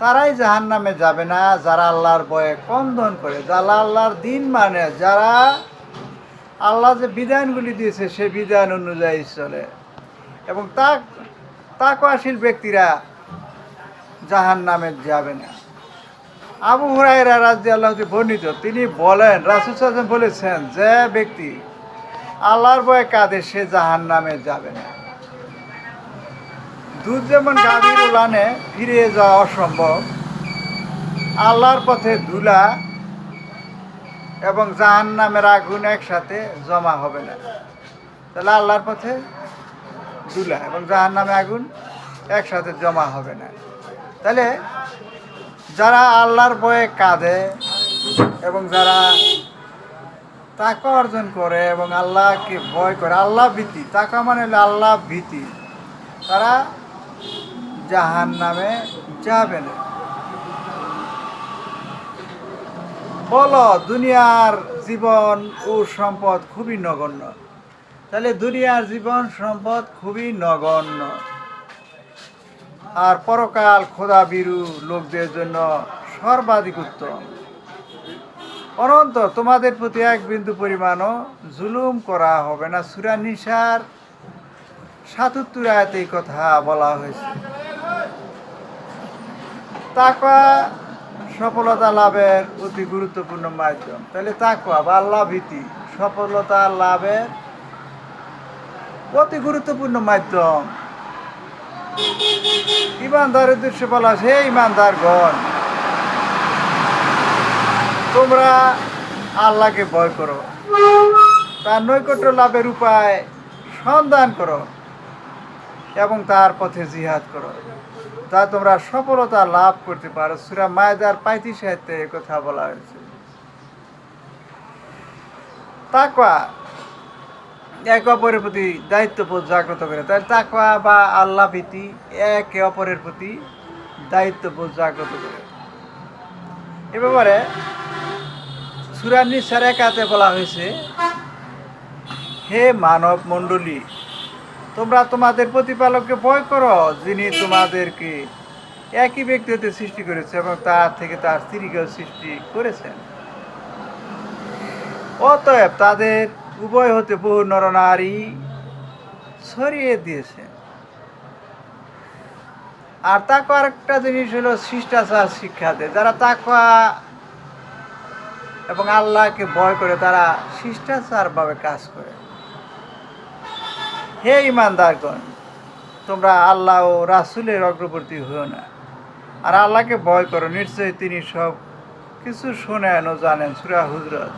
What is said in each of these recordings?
তারাই জাহান নামে যাবে না, যারা আল্লাহর বয়ে কন্দন করে, যারা আল্লাহর দিন মানে যারা আল্লাহ যে বিধানগুলি দিয়েছে, সে বিধান অনুযায়ী চলে। এবং তা তাকওয়াশীল ব্যক্তিরা জাহান নামে যাবে না। আবু হুরাইরা রাজ্যে আল্লাহ বর্ণিত, তিনি বলেন, রাসুল সাহেব বলেছেন যে ব্যক্তি আল্লাহর বয়ে কাঁদে, সে জাহান নামে যাবে না। দুধ যেমন গাভীর উলানে ফিরে যাওয়া অসম্ভব আল্লাহর পথে ধুলা এবং জাহান নামের আগুন একসাথে জমা হবে না। তাহলে আল্লাহর পথে ধুলা এবং জাহান নামে আগুন একসাথে জমা হবে না। তাহলে যারা আল্লাহর বয়ে কাঁদে এবং যারা তাকে অর্জন করে এবং আল্লাহকে ভয় করে, আল্লাহ ভীতি টাকা মানে আল্লাহ ভীতি, তারা জাহান নামে যাবে না বলো, দুনিয়ার জীবন ও সম্পদ খুবই নগণ্য। তাহলে দুনিয়ার জীবন, সম্পদ খুবই নগণ্য। আর পরকাল খোদা বিরু লোকদের জন্য সর্বাধিক উত্তম। অনন্ত, তোমাদের প্রতি এক বিন্দু পরিমাণও জুলুম করা হবে না। সুরা নিশার সাতাত্তর আয়াতে এই কথা বলা হয়েছে। তাকওয়া সফলতা লাভের অতি গুরুত্বপূর্ণ মাধ্যম। তাহলে তাকওয়া বা আল্লাহ ভীতি সফলতা লাভের অতি গুরুত্বপূর্ণ মাধ্যম। ইমানদারের উদ্দেশ্যে বলা সে হে ইমানদারগণ। তোমরা আল্লাহকে ভয় করো। তার নৈকট্য লাভের উপায় সন্ধান করো। এবং তার পথে জিহাদ করো। তা তোমরা সফলতা লাভ করতে পারো। সুরা মায়দার পাইতি সাহিত্যে কথা বলা হয়েছে। তাকওয়া এক অপরের প্রতি দায়িত্ববোধ জাগ্রত করে। তাই তাকওয়া বা আল্লাহ ভীতি একে অপরের প্রতি দায়িত্ববোধ জাগ্রত করে। এ ব্যাপারে সুরার নিসার একাতে বলা হয়েছে, হে মানব মণ্ডলী তোমরা তোমাদের প্রতিপালককে ভয় করো, যিনি তোমাদেরকে একই ব্যক্তি হতে সৃষ্টি করেছে এবং তার থেকে তার স্ত্রীকেও সৃষ্টি করেছেন। অতএব তাদের উভয় হতে বহু নরনারী ছড়িয়ে দিয়েছে। আর তাকে আরেকটা জিনিস হলো শিষ্টাচার শিক্ষা দেয় যারা তাকওয়া এবং আল্লাহকে ভয় করে, তারা শিষ্টাচারভাবে কাজ করে। হে ইমানদারগণ, তোমরা আল্লাহ ও রাসুলের অগ্রবর্তী হও না। আর আল্লাহকে ভয় করো, নিশ্চয়ই তিনি সব কিছু শোনেন ও জানেন, সুরা হুজরত।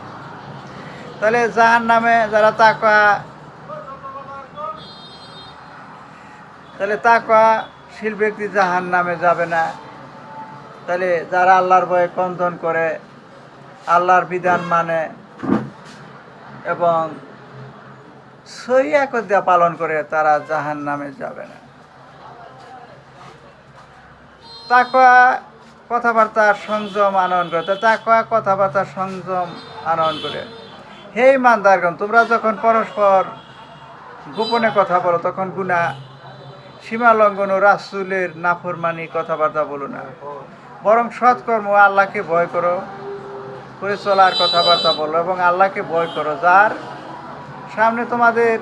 তাহলে জাহান নামে যারা তাকা তাহলে তাকা শিল ব্যক্তি জাহান নামে যাবে না। তাহলে যারা আল্লাহর ভয়ে কন্দন করে, আল্লাহর বিধান মানে এবং কদিয়া পালন করে তারা জাহান নামে যাবে না। তাকওয়া কথাবার্তার সংযম আনয়ন করে, তো তাকওয়া কথাবার্তার সংযম আনয়ন করে। হে ইমানদারগণ, তোমরা যখন পরস্পর গোপনে কথা বলো, তখন গুণা সীমা লঙ্ঘন ও রাসুলের নাফরমানি কথাবার্তা বলো না। বরং সৎকর্ম আল্লাহকে ভয় করো, করে চলার কথাবার্তা বলো এবং আল্লাহকে ভয় করো, যার সামনে তোমাদের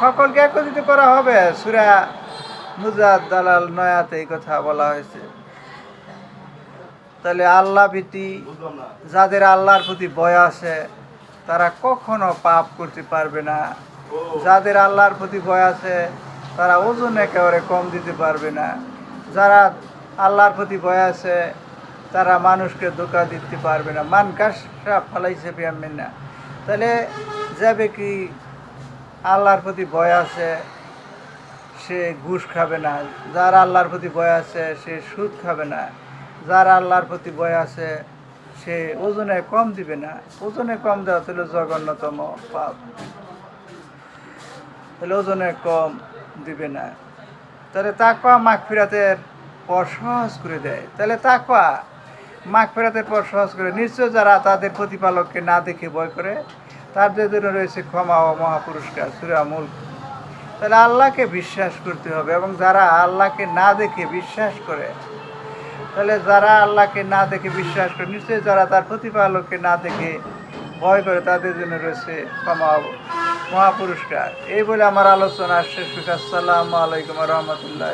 সকলকে একত্রিত করা হবে। সুরা মুজাদ দালাল নয়াতে এই কথা বলা হয়েছে। তাহলে আল্লাহ ভীতি, যাদের আল্লাহর প্রতি ভয় আছে, তারা কখনো পাপ করতে পারবে না। যাদের আল্লাহর প্রতি ভয় আছে, তারা ওজন একেবারে কম দিতে পারবে না। যারা আল্লাহর প্রতি ভয় আছে, তারা মানুষকে ধোকা দিতে পারবে না। মান কাশা ফালাইছে না। তাহলে যাবে কি? আল্লাহর প্রতি ভয় আছে, সে ঘুষ খাবে না। যার আল্লাহর প্রতি ভয় আছে, সে সুদ খাবে না। যার আল্লাহর প্রতি ভয় আছে, সে ওজনে কম দিবে না। ওজনে কম দেওয়া ছিল জঘন্যতম পাপ। তাহলে ওজনে কম দিবে না। তাহলে তাকওয়া মাঘ ফিরাতের পর সহজ করে দেয়। তাহলে তাকওয়া মাঘ ফেরাতের পর সহজ করে নিশ্চয় যারা তাদের প্রতিপালককে না দেখে ভয় করে, তাদের জন্য রয়েছে ক্ষমা ও মহাপুরস্কার সুরামুল তাহলে আল্লাহকে বিশ্বাস করতে হবে এবং যারা আল্লাহকে না দেখে বিশ্বাস করে, তাহলে যারা আল্লাহকে না দেখে বিশ্বাস করে, নিশ্চয়ই যারা তার প্রতিপালককে না দেখে ভয় করে, তাদের জন্য রয়েছে ক্ষমা মহাপুরস্কার। এই বলে আমার আলোচনা শেষ। আসসালামু আলাইকুম রহমতুল্লাহ